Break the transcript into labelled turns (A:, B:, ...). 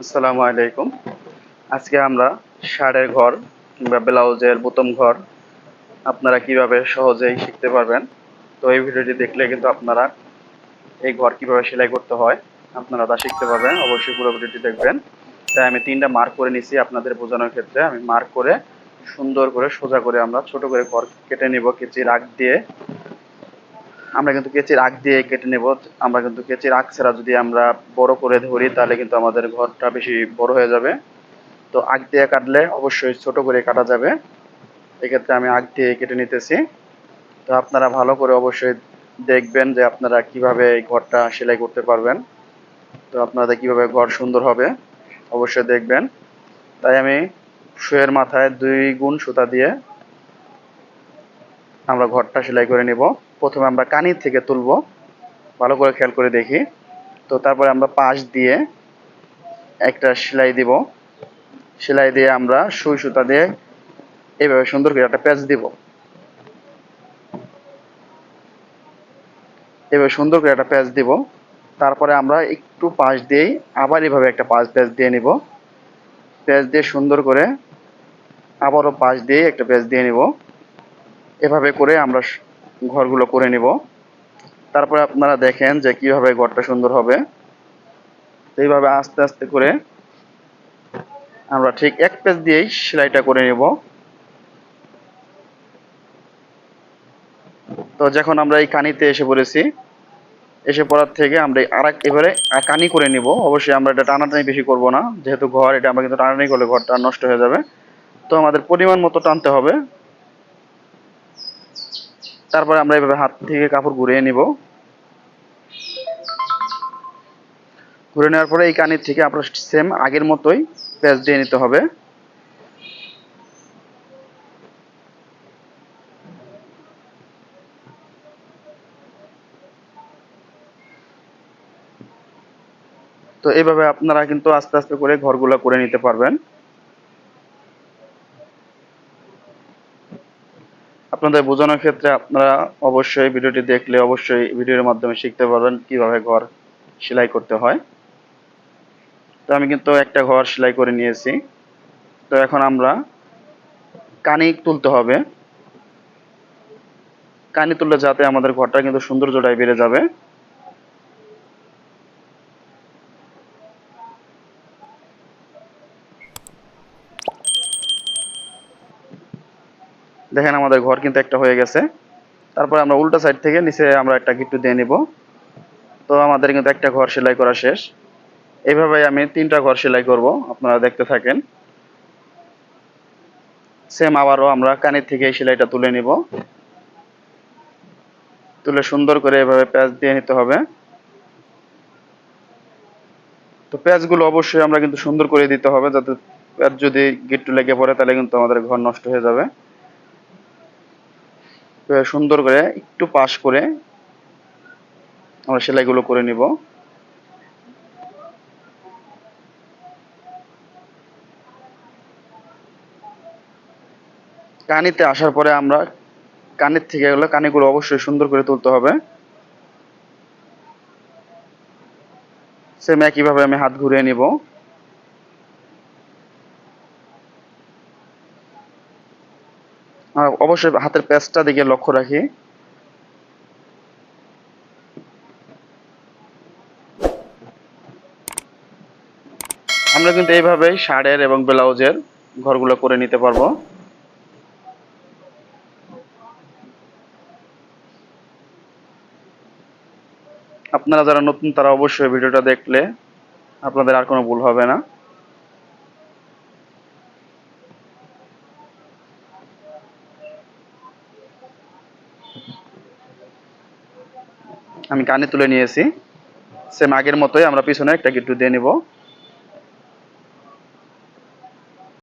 A: আসসালামু আলাইকুম। আজকে আমরা শার্টের ঘর কিংবা ব্লাউজের বোতাম ঘর আপনারা কীভাবে সহজেই শিখতে পারবেন, তো এই ভিডিওটি দেখলে কিন্তু আপনারা এই ঘর কীভাবে সেলাই করতে হয়, আপনারা তা শিখতে পারবেন। অবশ্যই পুরো ভিডিওটি দেখবেন। তাই আমি তিনটা মার্ক করে নিছি আপনাদের বোঝানোর ক্ষেত্রে। আমি মার্ক করে সুন্দর করে সোজা করে আমরা ছোট করে ঘর কেটে নিব, কেচির আগ দিয়ে। আমরা কিন্তু কেচির আগ দিয়ে কেটে নেব। আমরা কিন্তু কেচির আগ ছাড়া যদি আমরা বড় করে ধরি, তাহলে কিন্তু আমাদের ঘরটা বেশি বড় হয়ে যাবে। তো আগ দিয়ে কাটলে অবশ্যই ছোট করে কাটা যাবে। এক্ষেত্রে আমি আগ দিয়ে কেটে নিতেছি। তো আপনারা ভালো করে অবশ্যই দেখবেন যে আপনারা কীভাবে এই ঘরটা সেলাই করতে পারবেন। তো আপনাদের কীভাবে ঘর সুন্দর হবে, অবশ্যই দেখবেন। তাই আমি শুয়ের মাথায় দুই গুণ সুতা দিয়ে আমরা ঘরটা সেলাই করে নিব। প্রথমে আমরা কানি থেকে তুলব। ভালো করে খেয়াল করে দেখি। তো তারপরে আমরা পাশ দিয়ে একটা সেলাই দিব। সেলাই দিয়ে আমরা সুই সুতা দিয়ে এভাবে সুন্দর করে একটা প্যাচ দিব। এভাবে সুন্দর করে একটা প্যাচ দিব। তারপরে আমরা একটু পাশ দিয়েই আবার এভাবে একটা পাশ প্যাচ দিয়ে নিব। প্যাচ দিয়ে সুন্দর করে আবারও পাশ দিয়ে একটা প্যাচ দিয়ে নিব। এভাবে করে আমরা ঘরগুলো করে নিব। তারপরে আপনারা দেখেন যে কীভাবে ঘরটা সুন্দর হবে। এইভাবে আস্তে আস্তে করে আমরা ঠিক এক পেজ দিয়েই সেলাইটা করে নেব। তো যখন আমরা এই কানিতে এসে পড়েছি, এসে পড়ার থেকে আমরা আর এবারে কানি করে নিব। অবশ্যই আমরা এটা টানাটানি বেশি করব না। যেহেতু ঘর, এটা আমরা কিন্তু টানাটানি করলে ঘরটা নষ্ট হয়ে যাবে। তো আমাদের পরিমাণ মতো টানতে হবে। তারপরে আমরা এভাবে হাত থেকে কাপড় ঘুরিয়ে নিব। ঘুরে নেওয়ার পরে এই কানির থেকে আপনার সেম আগের মতোই প্যাচ দিয়ে নিতে হবে। তো এইভাবে আপনারা কিন্তু আস্তে আস্তে করে ঘরগুলো করে নিতে পারবেন। আপনাদের বোঝানোর ক্ষেত্রে আপনারা অবশ্যই ভিডিওটি দেখলে অবশ্যই ভিডিওর মাধ্যমে শিখতে পারবেন কীভাবে ঘর সেলাই করতে হয়। তো আমি কিন্তু একটা ঘর সেলাই করে নিয়েছি। তো এখন আমরা কানি তুলতে হবে। কানি তুললে যাতে আমাদের ঘরটা কিন্তু সৌন্দর্যটাই বেড়ে যাবে। দেখেন আমাদের ঘর কিন্তু একটা হয়ে গেছে। তারপর আমরা উল্টা সাইড থেকে নিচে আমরা একটা গিট্টু দিয়ে নিব। তো আমাদের কিন্তু একটা ঘর সেলাই করা শেষ। এইভাবে আমি তিনটা ঘর সেলাই করব, আপনারা দেখতে থাকেন। সেম আবারও আমরা কানের থেকে এই সেলাইটা তুলে নিব। তুলে সুন্দর করে এভাবে প্যাচ দিয়ে নিতে হবে। তো প্যাচগুলো অবশ্যই আমরা কিন্তু সুন্দর করে দিতে হবে, যাতে প্যাচ যদি গিট্টু লেগে পড়ে, তাহলে কিন্তু আমাদের ঘর নষ্ট হয়ে যাবে। সুন্দর করে একটু পাশ করে আমরা সেলাইগুলো করে নিব। কানিতে আসার পরে আমরা কানের থেকে এগুলো কানিগুলো অবশ্যই সুন্দর করে তুলতে হবে। সেম একইভাবে আমি হাত ঘুরিয়ে নিব। অবশ্যই হাতের প্যাচটা দিকে লক্ষ্য রাখি। আমরা কিন্তু এইভাবেই শার্টের এবং ব্লাউজের ঘরগুলো করে নিতে পারব। আপনারা যারা নতুন, তারা অবশ্যই ভিডিওটা দেখলে আপনাদের আর কোনো ভুল হবে না। আমি কানে তুলে নিয়েছি। সেম আগের মতোই আমরা পিছনে একটা গিট্টু দিয়ে নিব।